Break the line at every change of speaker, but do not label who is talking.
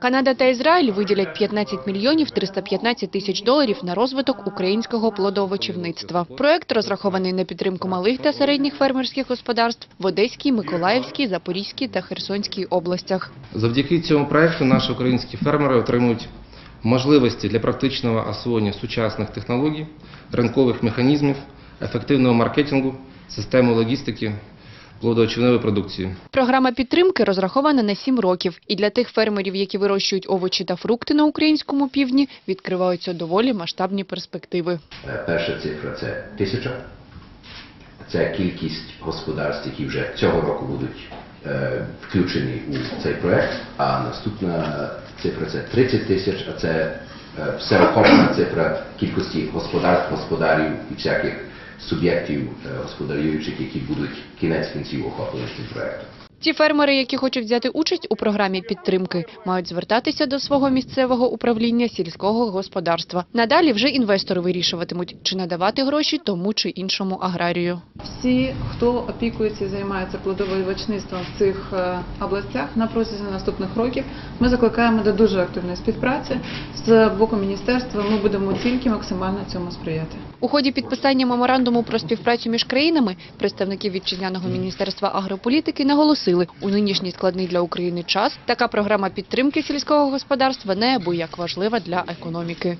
Канада та Ізраїль виділять 15 мільйонів 315 тисяч доларів на розвиток українського плодовочівництва. Проект розрахований на підтримку малих та середніх фермерських господарств в Одеській, Миколаївській, Запорізькій та Херсонській областях.
Завдяки цьому проекту наші українські фермери отримують можливості для практичного освоєння сучасних технологій, ринкових механізмів, ефективного маркетингу, системи логістики, плодоочівної продукції.
Програма підтримки розрахована на 7 років, і для тих фермерів, які вирощують овочі та фрукти на українському півдні, відкриваються доволі масштабні перспективи.
Е, Перша цифра це тисяча. Це кількість господарств, які вже цього року будуть е, включені у цей проект. А наступна цифра це 30 тисяч, а це е, всеохопна цифра кількості господарств, господарів і всяких суб'єктів е, господарюючих, які будуть кінець кінців охоплені цим проектом.
Ті фермери, які хочуть взяти участь у програмі підтримки, мають звертатися до свого місцевого управління сільського господарства. Надалі вже інвестори вирішуватимуть, чи надавати гроші тому чи іншому аграрію.
Всі, хто опікується і займається плодовочництвом в цих е, областях на протязі наступних років, ми закликаємо до дуже активної співпраці з боку міністерства. Ми будемо тільки максимально цьому сприяти.
У ході підписання меморандуму про співпрацю між країнами представники вітчизняного міністерства агрополітики наголосили, у нинішній складний для України час така програма підтримки сільського господарства неабияк важлива для економіки.